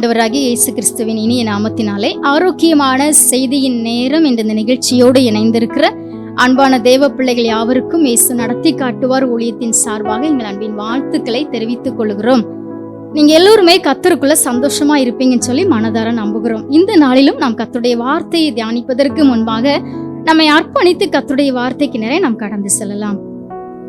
ஆண்டவராகி இயேசு கிறிஸ்துவின் இனிய நாமத்தினாலே ஆரோக்கியமான செய்தியின் நேரம் என்ற இந்த நிகழ்ச்சியோடு இணைந்திருக்கிற அன்பான தேவ பிள்ளைகள் யாவருக்கும் இயேசு நடத்தி காட்டுவார் ஊழியத்தின் சார்பாக எங்கள் அன்பின் வாழ்த்துக்களை தெரிவித்துக் கொள்கிறோம். நீங்க எல்லோருமே கத்தருக்குள்ள சந்தோஷமா இருப்பீங்கன்னு சொல்லி மனதார நம்புகிறோம். இந்த நாளிலும் நாம் கத்துடைய வார்த்தையை தியானிப்பதற்கு முன்பாக நம்மை அர்ப்பணித்து கத்துடைய வார்த்தைக்கு நிறைய நாம் கடந்து செல்லலாம்.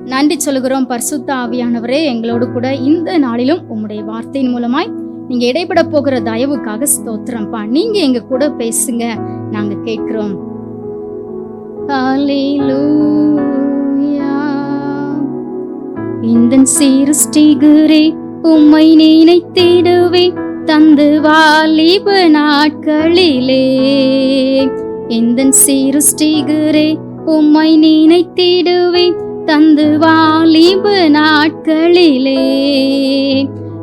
நன்றி சொல்கிறோம் பரிசுத்த ஆவியானவரே எங்களோடு கூட இந்த நாளிலும் உம்முடைய வார்த்தையின் மூலமாய் நீங்க இடைப்பட போகிற தயவுக்காக ஸ்தோத்திரம்ப்பா நீங்க எங்க கூட பேசுங்க. நாங்க கேட்கிறோம். இந்த சீருஷ்டிகுரே உம்மை நினைத்திடுவே. தந்து வாலிப நாட்களிலே. இந்த சீருஷ்டிகுரே உம்மை நினைத்திடுவே. தந்து வாலிப நாட்களிலே.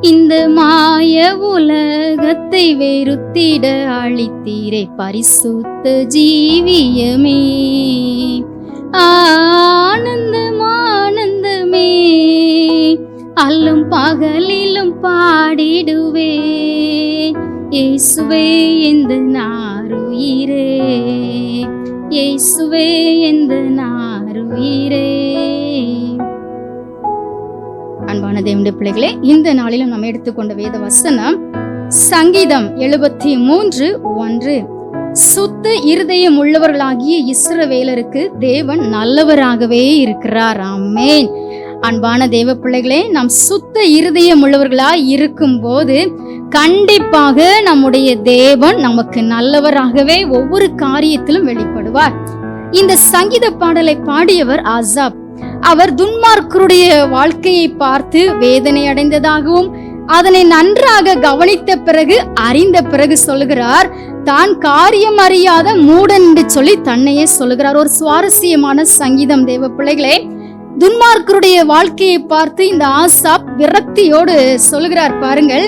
இந்த மாய உலகத்தை வெறுத்திட அழித்தீரே பரிசுத்த ஜீவியமே. ஆனந்தமானந்தமே அல்லும் பகலிலும் பாடிடுவே. இயேசுவே எந்த நாருயிரே. இயேசுவே எந்த நாருயிரே அன்பான தேவனுடைய பிள்ளைகளே இந்த நாளிலும் நம்ம எடுத்துக்கொண்ட வேத வசனம் சங்கீதம் எழுபத்தி மூன்று ஒன்று. சுத்த இருதயம் உள்ளவர்களாகிய இஸ்ரவேலருக்கு தேவன் நல்லவராகவே இருக்கிறார். ஆமேன். அன்பான தேவ பிள்ளைகளே நாம் சுத்த இருதயம் உள்ளவர்களா இருக்கும் போது கண்டிப்பாக நம்முடைய தேவன் நமக்கு நல்லவராகவே ஒவ்வொரு காரியத்திலும் வெளிப்படுவார். இந்த சங்கீத பாடலை பாடியவர் ஆசாப் அவர் துன்மார்க்கருடைய வாழ்க்கையை பார்த்து வேதனை அடைந்ததாகவும் அதனை நன்றாக கவனித்த பிறகு அறிந்த பிறகு சொல்லுகிறார் தான் காரியம் அறியாத மூடன் என்று சொல்லி தன்னையே சொல்லுகிறார். ஒரு சுவாரஸ்யமான சங்கீதம் தேவ பிள்ளைகளே. துன்மார்க்கருடைய வாழ்க்கையை பார்த்து இந்த ஆசாப் விரக்தியோடு சொல்லுகிறார் பாருங்கள்.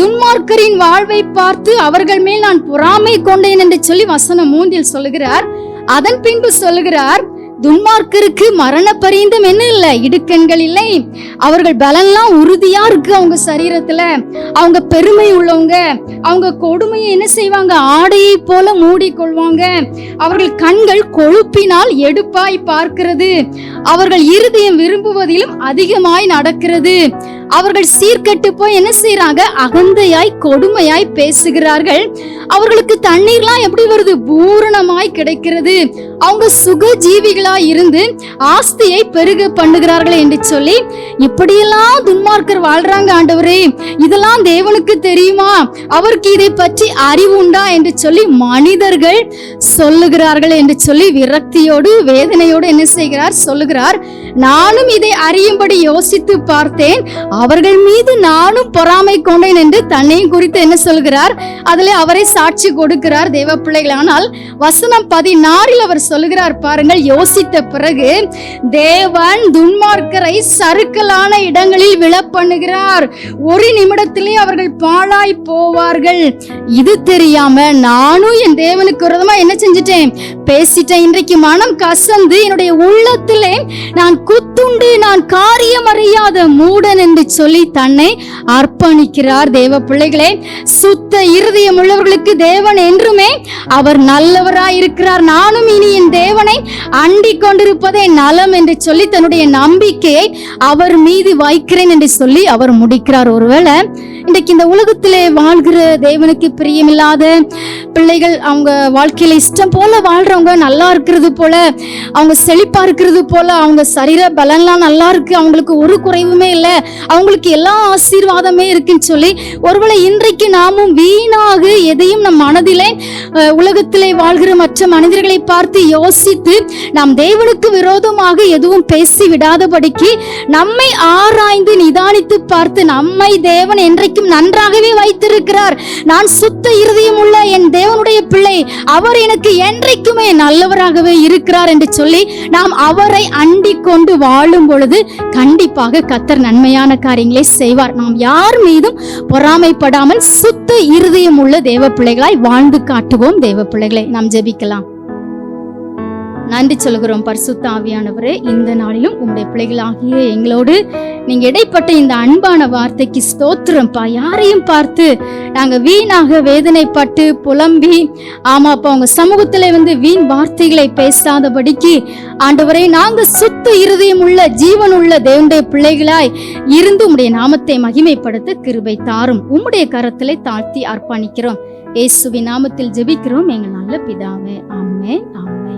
துன்மார்க்கரின் வாழ்வை பார்த்து அவர்கள் மேல் நான் பொறாமை கொண்டேன் என்று சொல்லி வசனம் மூன்றில் சொல்லுகிறார். அதன் பின்பு சொல்லுகிறார் துன்மார்க்கருக்கு மரண பரியந்தம் என்ன இல்லை? இடுக்கண்கள் இல்லை. அவர்கள் பலன்லாம் உறுதியா இருக்கு அவங்க சரீரத்துல. அவங்க பெருமை உள்ளவங்க. அவங்க கொடுமையை என்ன செய்வாங்க? ஆடையை போல மூடிக்கொள்வாங்க. அவர்கள் கண்கள் கொழுப்பினால் எடுப்பாய் பார்க்கிறது. அவர்கள் இருதயம் விரும்புவதிலும் அதிகமாய் நடக்கிறது. அவர்கள் சீர்கெட்டு போய் என்ன செய்யறாங்க அகந்தையாய் கொடுமையாய் பேசுகிறார்கள். அவர்களுக்கு தண்ணீர்லாம் எப்படி வருது? பூரணமாய் கிடைக்கிறது. அவங்க சுக ஜீவிகளா இருந்து ஆஸ்தியை பெருக பண்ணுகிறார்கள் என்று சொல்லி இப்படியெல்லாம் துன்மார்க்கர் வாழ்றாங்க ஆண்டவரே. இதெல்லாம் தேவனுக்கு தெரியுமா? அவருக்கு இதை பற்றி அறிவு உண்டா என்று சொல்லி மனிதர்கள் சொல்லுகிறார்கள் என்று சொல்லி விரக்தியோடு வேதனையோடு என்ன செய்கிறார்? சொல்லுகிறார் நானும் இதை அறியும்படி யோசித்து பார்த்தேன். அவர்கள் மீது நானும் பொறாமை கொண்டேன் என்று தன்னையும் குறித்து என்ன சொல்கிறார்? அதில் அவரை சாட்சி கொடுக்கிறார் தேவ பிள்ளைகள். ஆனால் வசனம் பதினாறில் அவர் சொல்லுகிறார் பாருங்கள் யோசித்த பிறகு தேவன் துன்மார்க்கரை சறுக்கலான இடங்களில் விழ பண்ணுகிறார் ஒரு நிமிடத்திலே அவர்கள் பாழாய் போவார்கள். இது தெரியாம நானும் என் தேவனுக்கு விரதமா என்ன செஞ்சிட்டேன்? பேசிட்டேன். இன்றைக்கு மனம் கசந்து என்னுடைய உள்ளத்தில் நான் குத்துண்டு நான் காரியம் அறியாத மூடன் என்று சொல்லி தன்னை அர்ப்பணிக்கிறார் தேவ பிள்ளைகளே சுத்த இருதயம் உள்ளவர்களுக்கு தேவன் என்றுமே அவர் நல்லவராய் இருக்கிறார் நானும் இனி என் தேவனை அண்டி கொண்டிருப்பதே நலம் என்று சொல்லி தன்னுடைய நம்பிக்கையை அவர் மீது வைக்கிறேன் என்று சொல்லி அவர் முடிக்கிறார். ஒருவேளை இன்றைக்கு இந்த உலகத்திலே வாழ்கிற தேவனுக்கு பிரியமில்லாத பிள்ளைகள் அவங்க வாழ்க்கையில இஷ்டம் போல வாழ்றவங்க நல்லா இருக்கிறது போல அவங்க செழிப்பா இருக்கிறது போல அவங்க சரீர பலன்லாம் நல்லா இருக்கு. அவங்களுக்கு ஒரு குறைவுமே இல்லை. அவங்களுக்கு எல்லா ஆசீர்வாதமே இருக்குன்னு சொல்லி ஒருவேளை இன்றைக்கு நாமும் வீணாக எதையும் நம் மனதிலே உலகத்திலே வாழ்கிற மற்ற மனிதர்களை பார்த்து யோசித்து நாம் தேவனுக்கு விரோதமாக எதுவும் பேசி விடாதபடிக்கு நம்மை ஆராய்ந்து நிதானித்து பார்த்து நம்மை தேவன் என்றைக்கும் நன்றாகவே வைத்திருக்கிறார். நான் சுத்த இருதயம் உள்ள என் தேவனுடைய பிள்ளை அவர் எனக்கு என்றைக்குமே நல்லவராகவே இருக்கிறார் என்று சொல்லி நாம் அவரை அண்டிக் கொண்டு வாழும் பொழுது கண்டிப்பாக கத்தர் நன்மையான காரியங்களை செய்வார். நாம் யார் மீதும் பொறாமைப்படாமல் சுத்த இருதயம் உள்ள தேவ பிள்ளைகளாய் வாழ்ந்து காட்டுவோம் தேவ பிள்ளைகளை. நாம் ஜெபிக்கலாம். நன்றி சொல்கிறோம் பரிசுத்த ஆவியானவரே. இந்த நாளிலும் உங்களுடைய பிள்ளைகளாகிய எங்களோடு நீங்க இடைப்பட்ட இந்த அன்பான வார்த்தைக்கு ஸ்தோத்திரம்ப்பா யாரையும் பார்த்து நாங்க வீணாக வேதனைப்பட்டு புலம்பி ஆமாப்பா உங்க சமூகத்துல வந்து வீண் வார்த்தைகளை பேசாதபடிக்கு ஆண்டவரை நாங்க சுத்த இருதயம் உள்ள ஜீவன் உள்ள தேவனுடைய பிள்ளைகளாய் இருந்து உம்முடைய நாமத்தை மகிமைப்படுத்த கிருபை தாரும். உம்முடைய கரத்திலே தாழ்த்தி அர்ப்பணிக்கிறோம். இயேசுவின் நாமத்தில் ஜெபிக்கிறோம். எங்கள் நல்ல பிதாவே. ஆமே ஆமே